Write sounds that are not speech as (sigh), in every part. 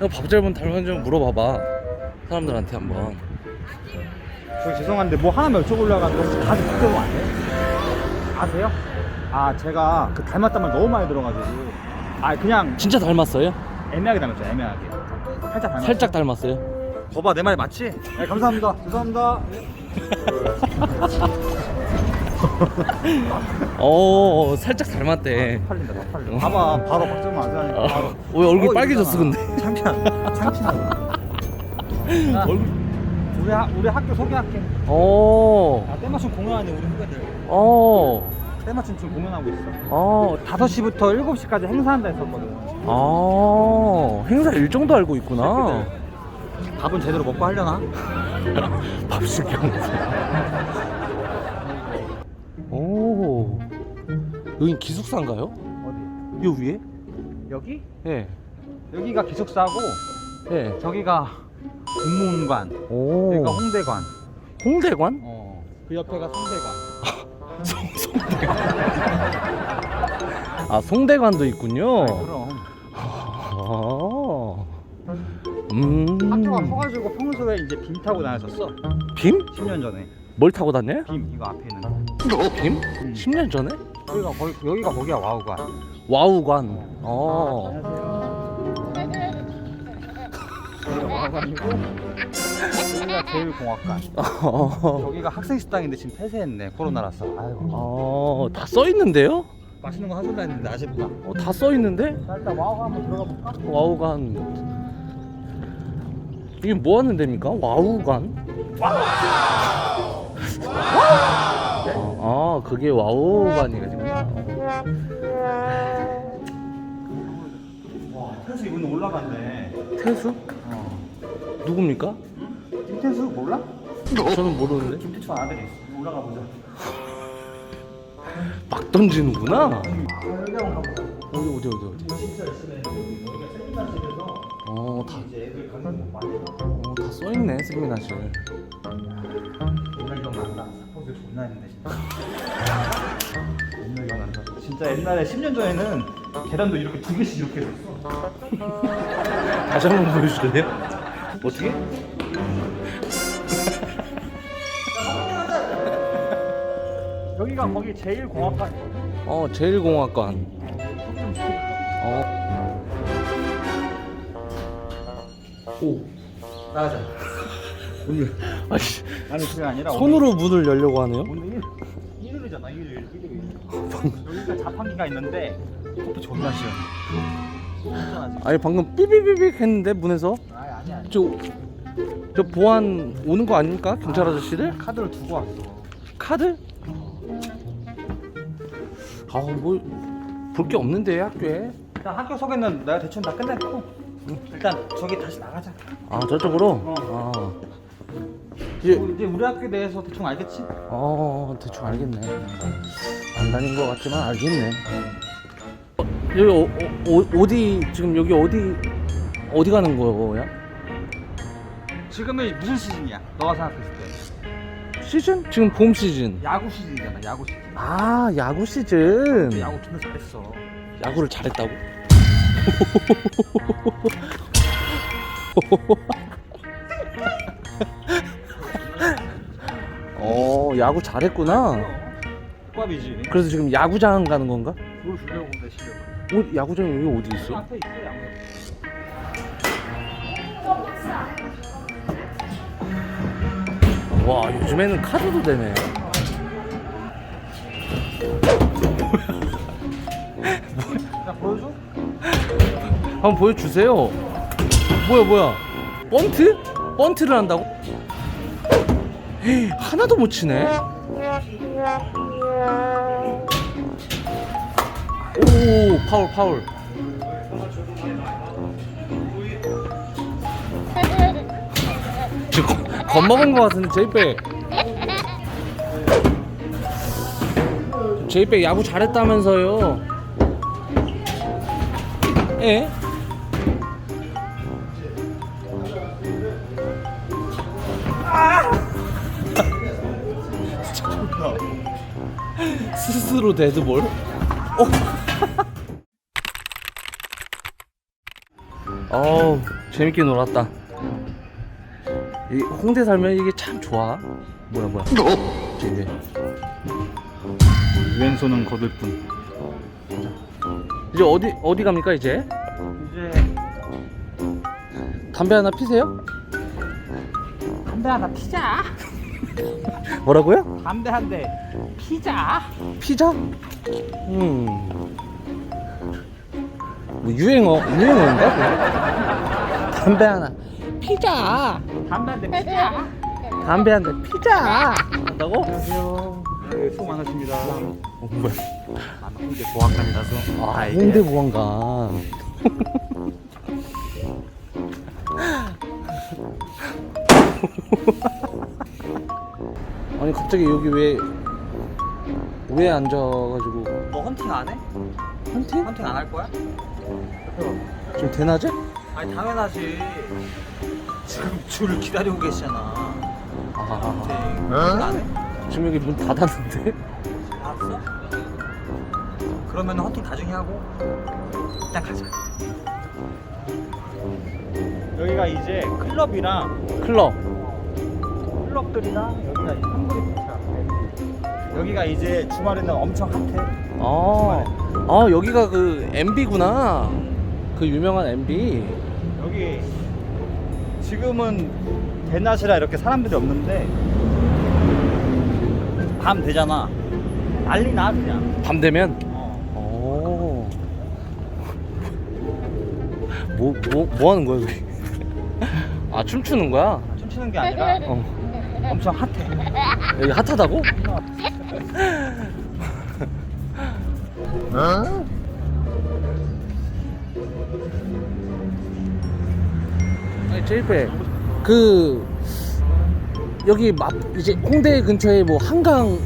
밥잘못 닮았는지 좀 물어봐봐 사람들한테 한번 저 죄송한데 뭐 하나만 여쭤보려고 하는데 혹시 가수 박정호 아세요? 아세요? 아 제가 그 닮았단 말 너무 많이 들어가지고 아 그냥 진짜 닮았어요? 애매하게 닮았죠 애매하게 살짝 닮았죠 살짝 닮았어요? 거봐 내말 맞지? 네 감사합니다 죄송합니다 (laughs) (laughs) 어 살짝 닮았대. 팔린다 다 팔려. 봐봐 바로 박정호 아세요? 바로. 어, 왜 얼굴 어, 빨개졌어 이거잖아. 근데. 창피한 창피하다. (laughs) 얼굴. 우리, 하, 우리 학교 소개할게. 어, 아 때마침 공연하는 우리 후배들. 어, 때마침 지금 공연하고 있어. 어, 5시부터 7시까지 행사한다 했었거든. 아, 행사 일정도 알고 있구나. 밥은 제대로 먹고 하려나? (laughs) 밥식경. 여긴 기숙사인가요? 어디? 요 위에? 여기? 예, 여기가 기숙사고 예. 저기가 공무원관 오, 여기가 홍대관 홍대관? 어. 그 옆에가 송대관 (laughs) 송대관. 아, 송대관도 있군요. 그럼 아, 음. 학교가 커가지고 평소에 이제 빔 타고 다녔었어 빔? 10년 전에 뭘 타고 다녀요? 빔 이거 앞에 있는 빔? 10년 전에? 여기가 거기, 여기가 거기야 와우관 와우관. 어. 여기가 와우관이고 여기가 제일 공학관 어, 여기가 학생 식당인데 지금 폐쇄했네 코로나라서 아이고 어, 다써 있는데요? 맛있는 거 사줄라 했는데 아쉽다 어, 다 써 있는데? 자 일단 와우관 한번 들어가 볼까? 와우관. 이게 뭐 하는 데입니까? 와우관? 아, 아, 그게 와우관이구나. 와 태수 이분 올라간대 태수? 어. 누굽니까? 김태수 몰라? 저는 모르는데. 김태수 아들이 있어 올라가 보자 막 던지는구나. 가보자 어디 어디 어디 어디. 진짜 세미나실에서 어, 다, 이제 애들 강연 많이 해 어, 다 써있네, 세미나실. 진짜 옛날에 10년 전에는 계단도 이렇게 두 개씩 이렇게 했었어 (laughs) 다시 한 번 보여줄래요? 어떻게? (laughs) 여기가 거기 제일 공학관 어, 제일 공학관. 어. 오. 나가자 아씨, 아니 그게 아니라 손으로 문을 열려고 하네요? 오늘, 오늘 일, 일요일이잖아 일요일 일요일 여기가 자판기가 있는데 커피 존나 시원 지금 아니, 방금 삐비비빅 했는데, 문에서? 아니 아니 아니 저, 저 보안 오는 거 아닙니까? 경찰 아저씨들? 카드를 두고 왔어 카드? 아, 뭐, 볼 게 없는데, 학교에. 일단 학교 소개는 내가 대충 다 끝냈고 일단 저기 다시 나가자 아, 저쪽으로? 어. 아. 이제, 뭐 이제 우리 학교에 대해서 대충 알겠지? 어 대충 알겠네 안 다닌 것 같지만 알겠네 여기 어, 어, 어, 어 디 지금 여기 어디 어디 가는 거야? 지금은 무슨 시즌이야? 너가 생각했을 때 시즌? 지금 봄 시즌 야구 시즌이잖아 야구 시즌 아 야구 시즌 야구 존나 잘했어 야구를 잘했다고? (laughs) 어 야구 잘했구나 국밥이지 그래서 지금 야구장 가는 건가? 그걸 주려고 내 실력 어, 야구장이 여기 어디 있어? 앞에 있어 야구 와 요즘에는 카드도 되네 야 보여줘? 한번 보여주세요 뭐야 뭐야 번트? 번트를 한다고? 에이, 하나도 못 치네 오 파울 파울. 겁- 겁먹은 것 같은데 제이백 제이백 야구 잘했다면서요? 에? 스스로 데드볼? 어? (laughs) 어우 재밌게 놀았다 이 홍대 살면 이게 참 좋아 뭐야 뭐야 저기 왼손은 거들 뿐. 이제 어디 어디 갑니까 이제 이제 담배 하나 피세요 담배 하나 피자. 뭐라고요 담배 한 대 피자. 피자 음 뭐 유행어 유행어인가 그거? 담배 하나 피자 담배 한 대 피자. 담배 한 대 피자 한다고 안녕하세요. 네, 수고 많으십니다. 어, 뭐야 아, 홍대 보학관이라서. 아, 홍대 보안관. 갑자기 여기 왜 왜 앉아가지고 너 헌팅 안 해? 헌팅? 헌팅 안 할 거야? 지금 대낮에? 아니 당연하지 지금 줄을 기다리고 계시잖아 아, 헌팅 안 해? 지금 여기 문 닫았는데? 알았어? 그러면 헌팅 나중에 하고 일단 가자 여기가 이제 클럽이랑 클럽. 클럽들이랑 여기가 이제 한국의 여기가 이제 주말에는 엄청 핫해. 아, 아 여기가 그 MB구나. 그 유명한 MB. 여기 지금은 대낮이라 이렇게 사람들이 없는데 밤 되잖아. 난리 나 그냥. 밤 되면. 어. 오. (laughs) 뭐, 뭐, 뭐 하는 거야, 여기? (laughs) 아, 춤추는 거야? 춤추는 게 아니라 어. 엄청 핫해. 여기 핫하다고? 아니, 제이페. 그, 여기 막, 이제 홍대 근처에 뭐 한강이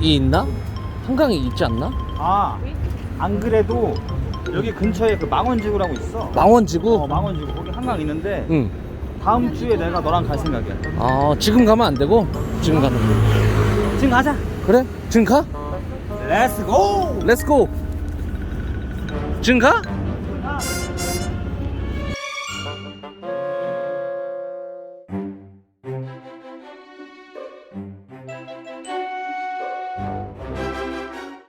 있나? 한강이 있지 않나? 아, 안 그래도 여기 근처에 그 망원지구라고 있어. 망원지구? 어, 망원지구. 거기 한강 있는데 응. 다음 주에 내가 너랑 갈 생각이야. 아, 지금 가면 안 되고? 지금 가면 돼. 지금 가자. 그래? 지금 가? 렛츠 고! 렛츠고! 지금 가?